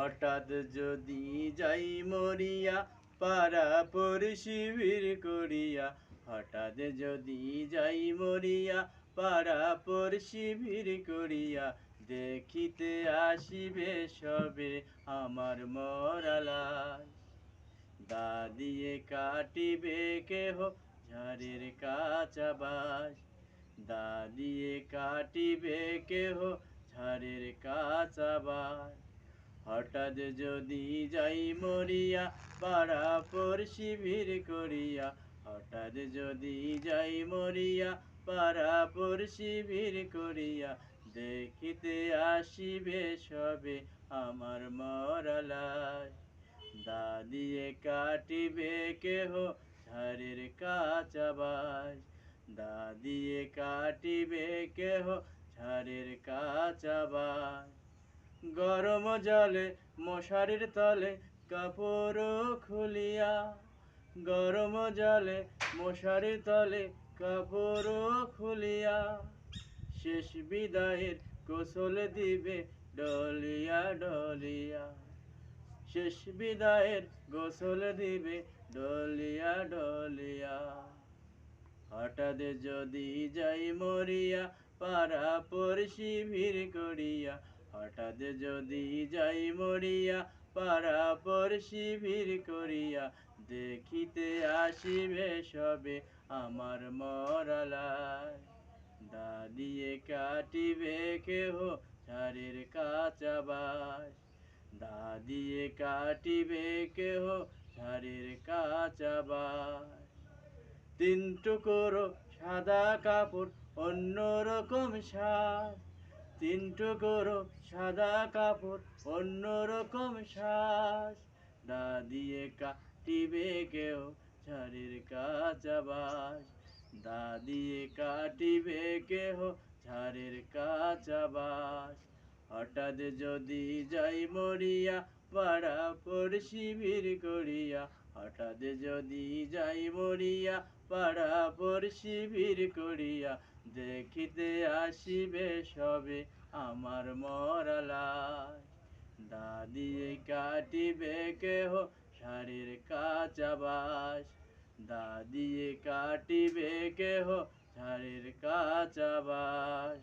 হঠাৎ যদি যাই মরিয়া, পাড়া শিবির করিয়া, হঠাৎ যদি যাই মরিয়া, পাড়া শিবির করিয়া, দেখিতে আসিবে সবে আমার মরালায় দাদিয়ে কাটিবে কেহ ঝাড়ের কাঁচা বাস দাদিয়ে কাটিবে কেহ ঝাড়ের কাঁচা বাস হঠাৎ যদি যাই মরিয়া পাড়া পর শিবির করিয়া, হঠাৎ যদি যাই মরিয়া পাড়া পর শিবির করিয়া, দেখিতে আসিবে সবে আমার মরালায়। দাদিয়ে কাটিবে কেহ ঝাড়ের কাঁচা বাস দাদিয়ে কাটিবে কেহ ঝাড়ের কাঁচা গরম জলে মশারির তলে কাপড় খুলিয়া, গরম জলে মশারির তলে কাপড় খুলিয়া, শেষ বিদায়ের গোসল দিবে ডলিয়া ডলিয়া। শেষ বিদায়ের গোসল দিবে ডলিয়া ডলিয়া। হঠাৎ যদি যাই মরিয়া, পাড়া শিবির করিয়া হঠাৎ যদি যাই মরিয়া পাড়া শিবির করিয়া, দেখিতে আসিবে সবে আমার মরালায়। দাদিয়ে কাটিবে কেহ ঝাড়ের কাঁচা দাদিয়ে কাটিবে কেহ ঝাড়ের কাঁচা বাস তিন টুকরো সাদা কাপড় অন্য রকম সাজ। তিন টুকরো সাদা কাপড় অন্য রকম শ্বাস দাদিয়ে কাটিবে কেউ ঝাড়ির কাঁচা বাস দাদিয়ে কাটিবে কেহ ঝাড়ের কাঁচা বাস হঠাৎ যদি যাই মরিয়া পাড়া শিবির করিয়া, হঠাৎ যদি যাই মরিয়া, পাড়া শিবির করিয়া, দেখিতে আসিবে সবে আমার মরালায়। দাদিয়ে কাটিবে কেহ শাড়ির কাঁচা বাস দাদিয়ে কাটিবে কেহ ঝাড়ির কাঁচা বাস